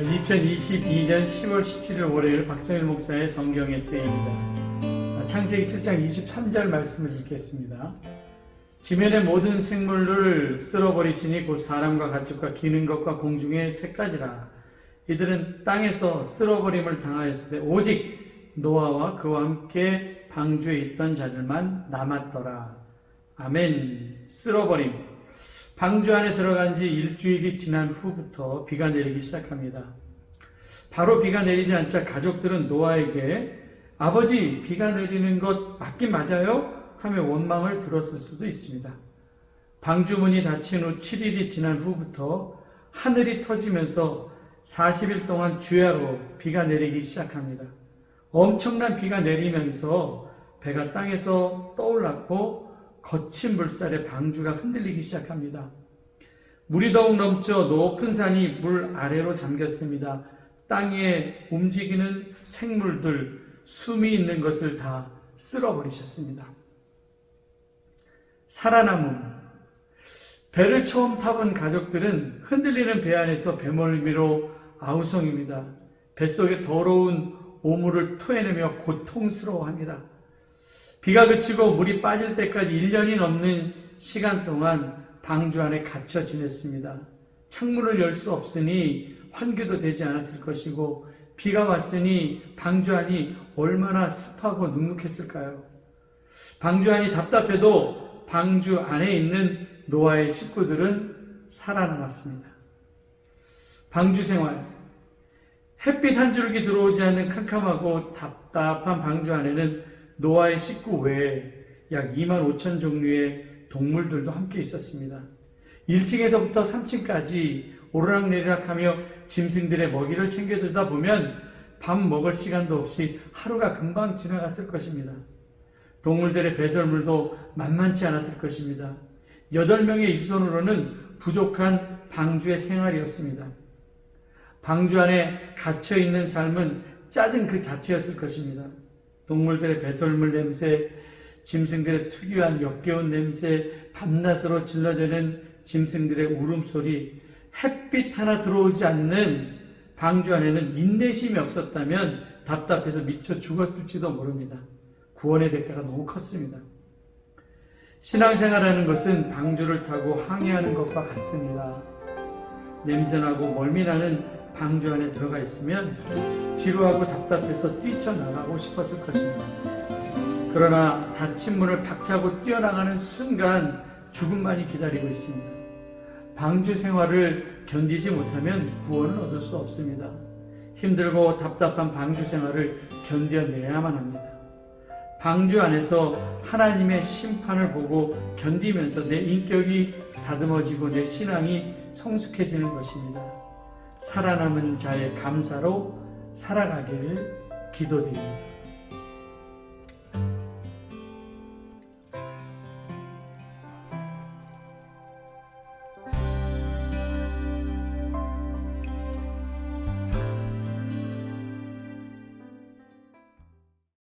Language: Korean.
2022년 10월 17일 월요일 박성일 목사의 성경 에세이입니다. 아, 창세기 7장 23절 말씀을 읽겠습니다. 지면의 모든 생물을 쓸어버리시니 곧 사람과 가축과 기는 것과 공중의 새까지라. 이들은 땅에서 쓸어버림을 당하였을 때 오직 노아와 그와 함께 방주에 있던 자들만 남았더라. 아멘. 쓸어버림. 방주 안에 들어간 지 일주일이 지난 후부터 비가 내리기 시작합니다. 바로 비가 내리지 않자 가족들은 노아에게 아버지 비가 내리는 것 맞긴 맞아요? 하며 원망을 들었을 수도 있습니다. 방주문이 닫힌 후 7일이 지난 후부터 하늘이 터지면서 40일 동안 주야로 비가 내리기 시작합니다. 엄청난 비가 내리면서 배가 땅에서 떠올랐고 거친 물살에 방주가 흔들리기 시작합니다. 물이 더욱 넘쳐 높은 산이 물 아래로 잠겼습니다. 땅에 움직이는 생물들, 숨이 있는 것을 다 쓸어버리셨습니다. 살아남음. 배를 처음 타본 가족들은 흔들리는 배 안에서 배멀미로 아우성입니다. 뱃속에 더러운 오물을 토해내며 고통스러워합니다. 비가 그치고 물이 빠질 때까지 1년이 넘는 시간 동안 방주 안에 갇혀 지냈습니다. 창문을 열 수 없으니 환기도 되지 않았을 것이고 비가 왔으니 방주 안이 얼마나 습하고 눅눅했을까요? 방주 안이 답답해도 방주 안에 있는 노아의 식구들은 살아남았습니다. 방주 생활. 햇빛 한 줄기 들어오지 않는 캄캄하고 답답한 방주 안에는 노아의 식구 외에 약 2만 5천 종류의 동물들도 함께 있었습니다. 1층에서부터 3층까지 오르락내리락하며 짐승들의 먹이를 챙겨주다 보면 밥 먹을 시간도 없이 하루가 금방 지나갔을 것입니다. 동물들의 배설물도 만만치 않았을 것입니다. 8명의 일손으로는 부족한 방주의 생활이었습니다. 방주 안에 갇혀 있는 삶은 짜증 그 자체였을 것입니다. 동물들의 배설물 냄새, 짐승들의 특유한 역겨운 냄새, 밤낮으로 질러대는 짐승들의 울음소리, 햇빛 하나 들어오지 않는 방주 안에는 인내심이 없었다면 답답해서 미쳐 죽었을지도 모릅니다. 구원의 대가가 너무 컸습니다. 신앙생활하는 것은 방주를 타고 항해하는 것과 같습니다. 냄새나고 멀미나는 방주 안에 들어가 있으면 지루하고 답답해서 뛰쳐나가고 싶었을 것입니다. 그러나 닫힌 문을 박차고 뛰어나가는 순간 죽음만이 기다리고 있습니다. 방주 생활을 견디지 못하면 구원을 얻을 수 없습니다. 힘들고 답답한 방주 생활을 견뎌내야만 합니다. 방주 안에서 하나님의 심판을 보고 견디면서 내 인격이 다듬어지고 내 신앙이 성숙해지는 것입니다. 살아남은 자의 감사로 살아가기를 기도드립니다.